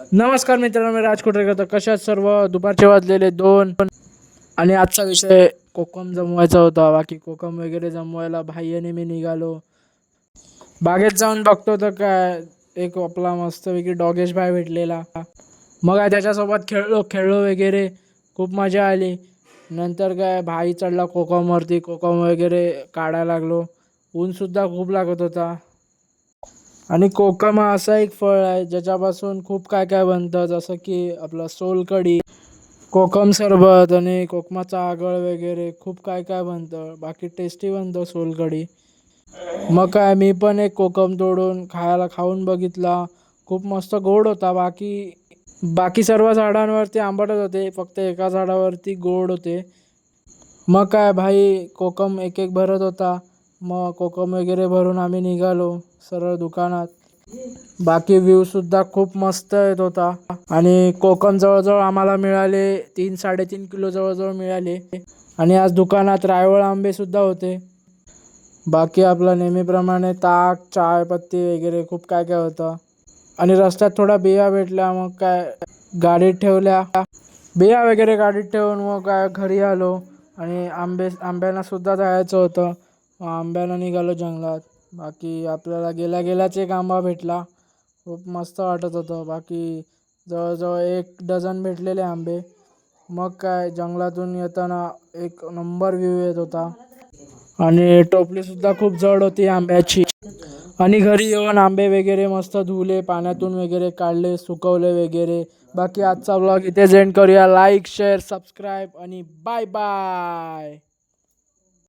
नमस्कार मित्रांनो मी राजकोटरे करतो कशात सर्व? दुपारचे वाजलेले दोन. आणि आजचा विषय कोकम जमवायचा होता. बाकी कोकम वगैरे जमवायला भाईयाने मी निघालो. बागेत जाऊन बघतो तर काय एक आपला मस्तपैकी डॉगेश भाई भेटलेला. मग काय त्याच्यासोबत खेळलो खेळलो वगैरे. खूप मजा आली. नंतर काय भाई चढला कोकमवरती. कोकम वगैरे काढायला लागलो. ऊनसुद्धा खूप लागत होता. आणि कोकम हा असा एक फळ आहे ज्याच्यापासून खूप काय काय बनतं जसं की आपलं सोलकढी कोकम सरबत आणि कोकमाचा आगळ वगैरे खूप काय काय बनतं. बाकी टेस्टी बनतं सोलकढी. मग काय मी पण एक कोकम तोडून खायला खाऊन बघितला. खूप मस्त गोड होता. बाकी बाकी सर्व झाडांवरती आंबटच होते. फक्त एका झाडावरती गोड होते. मग काय भाई कोकम एक एक भरत होता. मग कोकम वगैरे भरून आम्ही निघालो सरळ दुकानात. बाकी व्ह्यूसुद्धा खूप मस्त येत होता. आणि कोकम जवळजवळ आम्हाला मिळाले तीन साडेतीन किलो जवळजवळ मिळाले. आणि आज दुकानात रायवळ आंबेसुद्धा होते. बाकी आपलं नेहमीप्रमाणे ताक चायपत्ती वगैरे खूप काय काय होतं. आणि रस्त्यात थोडा बिया भेटल्या मग काय गाडीत ठेवल्या. बिया वगैरे गाडीत ठेवून मग काय घरी आलो. आणि आंबे आंब्यांना सुद्धा जायचं होतं. आंब्याला निघालो जंगलात. बाकी आपल्याला गेल्या गेल्याच एक आंबा भेटला. खूप मस्त वाटत होतं. बाकी जवळजवळ एक डझन भेटलेले आंबे. मग काय जंगलातून येताना एक नंबर व्ह्यू येत होता. आणि टोपलीसुद्धा खूप जड होती आंब्याची. आणि घरी येऊन आंबे वगैरे मस्त धुले पाण्यातून वगैरे काढले सुकवले वगैरे. बाकी आजचा ब्लॉग इथे एंड करूया. लाईक शेअर सबस्क्राईब आणि बाय बाय